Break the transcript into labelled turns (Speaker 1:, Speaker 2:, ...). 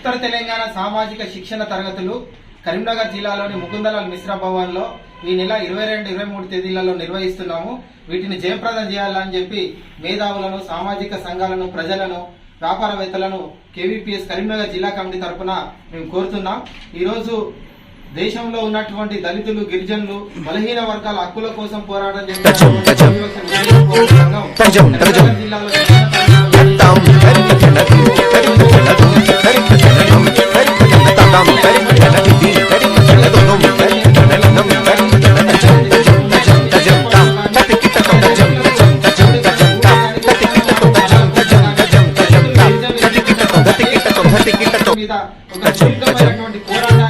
Speaker 1: ఉత్తర తెలంగాణ సామాజిక శిక్షణ తరగతులు కరీంనగర్ జిల్లాలోని ముకుందలాల్ మిశ్రా భవన్లో ఈ నెల ఇరవై రెండు ఇరవై మూడు తేదీలలో నిర్వహిస్తున్నాము. వీటిని జయప్రదం చేయాలని చెప్పి మేధావులను సామాజిక సంఘాలను ప్రజలను వ్యాపారవేత్తలను కేవీపీఎస్ కరీంనగర్ జిల్లా కమిటీ తరఫున మేము కోరుతున్నాం. ఈ రోజు దేశంలో ఉన్నటువంటి దళితులు గిరిజనులు బలహీన వర్గాల హక్కుల కోసం పోరాటం
Speaker 2: తజం.
Speaker 1: జిల్లాలో
Speaker 2: మీద ఒక సుదీర్ఘమైనటువంటి పోరాటాన్ని